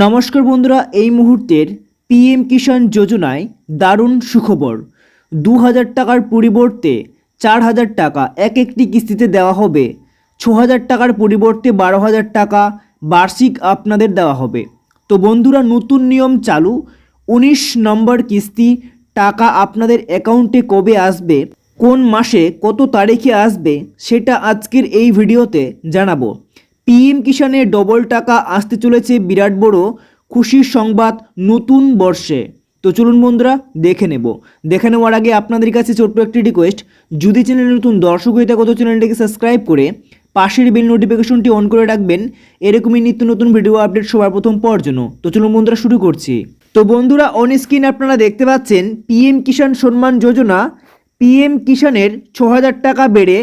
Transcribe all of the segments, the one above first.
নমস্কার বন্ধুরা, এই মুহূর্তের পিএম কিষাণ যোজনায় দারুণ সুখবর। দু হাজার টাকার পরিবর্তে চার হাজার টাকা এক একটি কিস্তিতে দেওয়া হবে। ছ হাজার টাকার পরিবর্তে বারো হাজার টাকা বার্ষিক আপনাদের দেওয়া হবে। তো বন্ধুরা, নতুন নিয়ম চালু। উনিশ নম্বর কিস্তি টাকা আপনাদের অ্যাকাউন্টে কবে আসবে? কোন মাসে, কত তারিখে আসবে? সেটা আজকের এই ভিডিওতে জানাব। পিএম কিষানে ডবল টাকা আসতে চলেছে বিরাট বড় খুশির সংবাদ নতুন বর্ষে। তো চলুন বন্ধুরা, দেখে নেব। দেখে নেওয়ার আগে আপনাদের কাছে ছোট্ট একটি রিকোয়েস্ট যদি চ্যানেলে নতুন দর্শক হয়ে থাকে, তো চ্যানেলটিকে সাবস্ক্রাইব করে পাশের বেল নোটিফিকেশনটি অন করে রাখবেন। এরকমই নিত্য নতুন ভিডিও আপডেট সবার প্রথম পাওয়ার জন্য। তো চলুন বন্ধুরা, শুরু করছি। তো বন্ধুরা অন স্ক্রিন আপনারা দেখতে পাচ্ছেন পিএম কিষাণ সম্মান যোজনা। পিএম কিষাণের ছ হাজার টাকা বেড়ে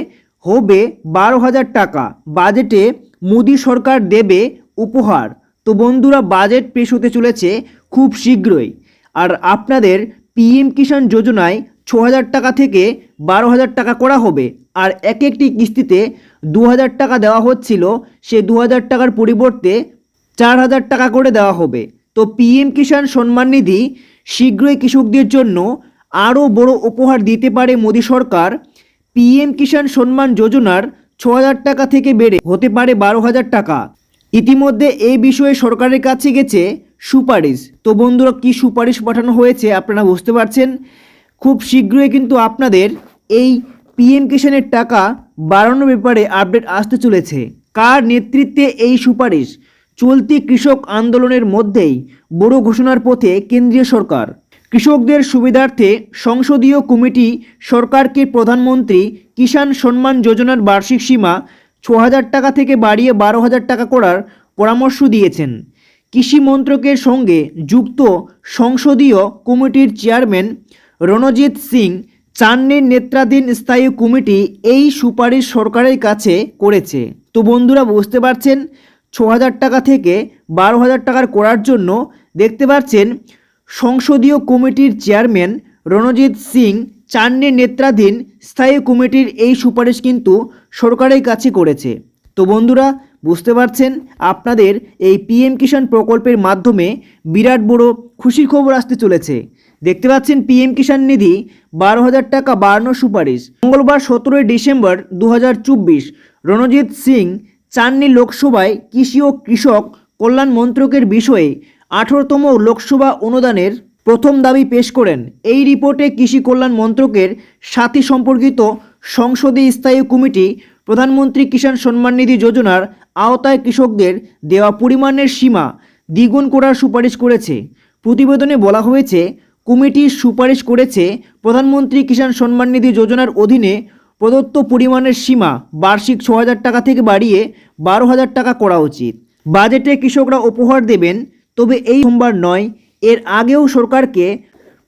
হবে বারো হাজার টাকা। বাজেটে মোদী সরকার দেবে উপহার। তো বন্ধুরা, বাজেট পেশ হতে চলেছে খুব শীঘ্রই। আর আপনাদের পিএম কিষাণ যোজনায় ছ হাজার টাকা থেকে বারো হাজার টাকা করা হবে। আর এক একটি কিস্তিতে দু হাজার টাকা দেওয়া হচ্ছিল, সে দু হাজার টাকার পরিবর্তে চার হাজার টাকা করে দেওয়া হবে। তো পিএম কিষাণ সম্মান নিধি শীঘ্রই কৃষকদের জন্য আরও বড় উপহার দিতে পারে মোদী সরকার। পিএম কিষাণ সম্মান যোজনার ছ হাজার টাকা থেকে বেড়ে হতে পারে বারো হাজার টাকা। ইতিমধ্যে এই বিষয়ে সরকারের কাছে গেছে সুপারিশ। তো বন্ধুরা, কি সুপারিশ পাঠানো হয়েছে আপনারা বুঝতে পারছেন? খুব শীঘ্রই কিন্তু আপনাদের এই পিএম কিষাণের টাকা বাড়ানোর ব্যাপারে আপডেট আসতে চলেছে। কার নেতৃত্বে এই সুপারিশ? চলতি কৃষক আন্দোলনের মধ্যেই বড় ঘোষণার পথে কেন্দ্রীয় সরকার। কৃষকদের সুবিধার্থে সংসদীয় কমিটি সরকারকে প্রধানমন্ত্রী কিষাণ সম্মান যোজনার বার্ষিক সীমা ছ হাজার টাকা থেকে বাড়িয়ে বারো হাজার টাকা করার পরামর্শ দিয়েছেন। কৃষি মন্ত্রকের সঙ্গে যুক্ত সংসদীয় কমিটির চেয়ারম্যান রণজিৎ সিং চান্নের নেত্রাধীন স্থায়ী কমিটি এই সুপারিশ সরকারের কাছে করেছে। তো বন্ধুরা, বুঝতে পারছেন? ছ হাজার টাকা থেকে বারো হাজার টাকার করার জন্য দেখতে পাচ্ছেন সংসদীয় কমিটির চেয়ারম্যান রণজিৎ সিং চান্নের নেতৃত্বাধীন স্থায়ী কমিটির এই সুপারিশ কিন্তু সরকারের কাছে করেছে। তো বন্ধুরা, বুঝতে পারছেন, আপনাদের এই পিএম কিষাণ প্রকল্পের মাধ্যমে বিরাট বড় খুশির খবর আসতে চলেছে। দেখতে পাচ্ছেন, পিএম কিষাণ নিধি বারো হাজার টাকা বাড়ানোর সুপারিশ। মঙ্গলবার সতেরোই ডিসেম্বর দু হাজার চব্বিশ, রণজিৎ সিং চান্নি লোকসভায় কৃষি ও কৃষক কল্যাণ মন্ত্রকের বিষয়ে আঠারোতম লোকসভা অনুদানের প্রথম দাবি পেশ করেন। এই রিপোর্টে কৃষি কল্যাণ মন্ত্রকের সাথী সম্পর্কিত সংসদীয় স্থায়ী কমিটি, প্রধানমন্ত্রী কিষাণ সম্মান নিধি যোজনার আওতায় কৃষকদের দেওয়া পরিমাণের সীমা দ্বিগুণ করার সুপারিশ করেছে। প্রতিবেদনে বলা হয়েছে, কমিটি সুপারিশ করেছে প্রধানমন্ত্রী কিষাণ সম্মান নিধি যোজনার অধীনে প্রদত্ত পরিমাণের সীমা বার্ষিক ছ হাজার টাকা থেকে বাড়িয়ে বারো হাজার টাকা করা উচিত। বাজেটে কৃষকরা উপহার দেবেন তবে এই সোমবার নয়, এর আগেও সরকারকে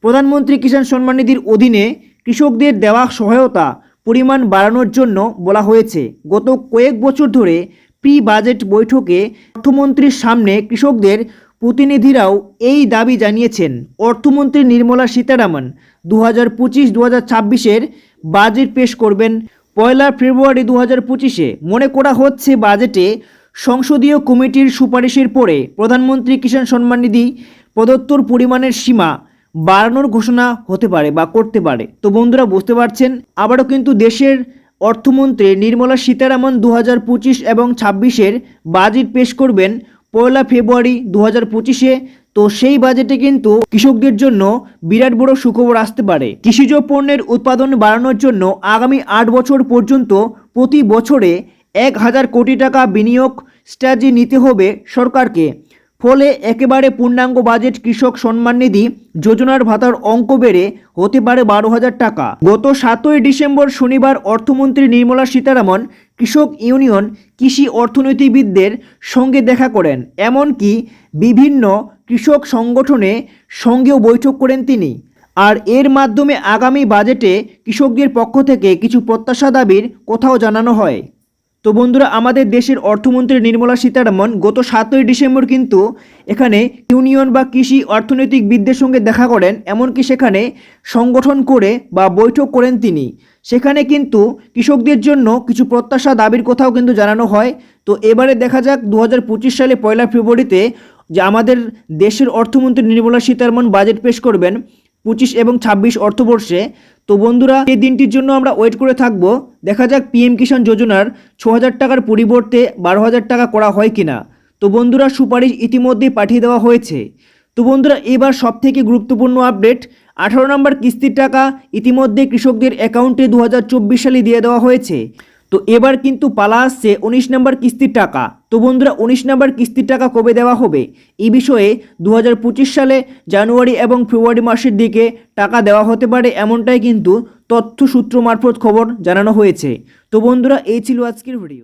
প্রধানমন্ত্রী কিষাণ সম্মান নিধির অধীনে কৃষকদের দেওয়া সহায়তা পরিমাণ বাড়ানোর জন্য বলা হয়েছে। গত কয়েক বছর ধরে প্রি বাজেট বৈঠকে অর্থমন্ত্রীর সামনে কৃষকদের প্রতিনিধিরাও এই দাবি জানিয়েছেন। অর্থমন্ত্রী নির্মলা সীতারামন দু হাজার পঁচিশ দু হাজার ছাব্বিশের বাজেট পেশ করবেন। পয়লা ফেব্রুয়ারি দু হাজার পঁচিশে মনে করা হচ্ছে বাজেটে সংসদীয় কমিটির সুপারিশের পরে প্রধানমন্ত্রী কিষাণ সম্মান নিধি প্রদত্তর পরিমাণের সীমা বাড়ানোর ঘোষণা হতে পারে বা করতে পারে। তো বন্ধুরা, বুঝতে পারছেন? আবারও কিন্তু দেশের অর্থমন্ত্রী নির্মলা সীতারামন দু পঁচিশ এবং ছাব্বিশের বাজেট পেশ করবেন পয়লা ফেব্রুয়ারি দু হাজার পঁচিশে। তো সেই বাজেটে কিন্তু কৃষকদের জন্য বিরাট বড় সুখবর আসতে পারে। কৃষিজ পণ্যের উৎপাদন বাড়ানোর জন্য আগামী আট বছর পর্যন্ত প্রতি বছরে এক হাজার কোটি টাকা বিনিয়োগ স্ট্র্যাটেজি নিতে হবে সরকারকে। ফলে একেবারে পূর্ণাঙ্গ বাজেট কৃষক সম্মান নিধি যোজনার ভাতার অঙ্ক বেড়ে হতে পারে বারো হাজার টাকা। গত সাতই ডিসেম্বর শনিবার অর্থমন্ত্রী নির্মলা সীতারামন কৃষক ইউনিয়ন কৃষি অর্থনীতিবিদদের সঙ্গে দেখা করেন। এমনকি বিভিন্ন কৃষক সংগঠনে সঙ্গেও বৈঠক করেন তিনি। আর এর মাধ্যমে আগামী বাজেটে কৃষকদের পক্ষ থেকে কিছু প্রত্যাশা দাবির কথাও জানানো হয়। তো বন্ধুরা, আমাদের দেশের অর্থমন্ত্রী নির্মলা সীতারামন গত সাতই ডিসেম্বর কিন্তু এখানে ইউনিয়ন বা কৃষি অর্থনৈতিক বিদদের সঙ্গে দেখা করেন, এমনকি সেখানে সংগঠন করে বা বৈঠক করেন তিনি। সেখানে কিন্তু কৃষকদের জন্য কিছু প্রত্যাশা দাবির কথাও কিন্তু জানানো হয়। তো এবারে দেখা যাক দু হাজার পঁচিশ সালে পয়লা ফেব্রুয়ারিতে যে আমাদের দেশের অর্থমন্ত্রী নির্মলা সীতারমন বাজেট পেশ করবেন পঁচিশ এবং ছাব্বিশ অর্থবর্ষে। তো বন্ধুরা, এই দিনটির জন্য আমরা ওয়েট করে থাকব। দেখা যাক পিএম কিষাণ যোজনার ছ হাজার টাকার পরিবর্তে বারো হাজার টাকা করা হয় কিনা। তো বন্ধুরা, সুপারিশ ইতিমধ্যেই পাঠিয়ে দেওয়া হয়েছে। তো বন্ধুরা, এবার সবথেকে গুরুত্বপূর্ণ আপডেট আঠারো নম্বর কিস্তির টাকা ইতিমধ্যে কৃষকদের অ্যাকাউন্টে দু সালে দিয়ে দেওয়া হয়েছে। তো এবার কিন্তু পালা আসছে উনিশ নম্বর কিস্তির টাকা। তো বন্ধুরা, উনিশ নম্বর কিস্তির টাকা কবে দেওয়া হবে? এই বিষয়ে দু হাজার পঁচিশ সালে জানুয়ারি এবং ফেব্রুয়ারি মাসের দিকে টাকা দেওয়া হতে পারে এমনটাই কিন্তু তথ্য সূত্র মারফত খবর জানানো হয়েছে। তো বন্ধুরা, এই ছিল আজকের ভিডিও।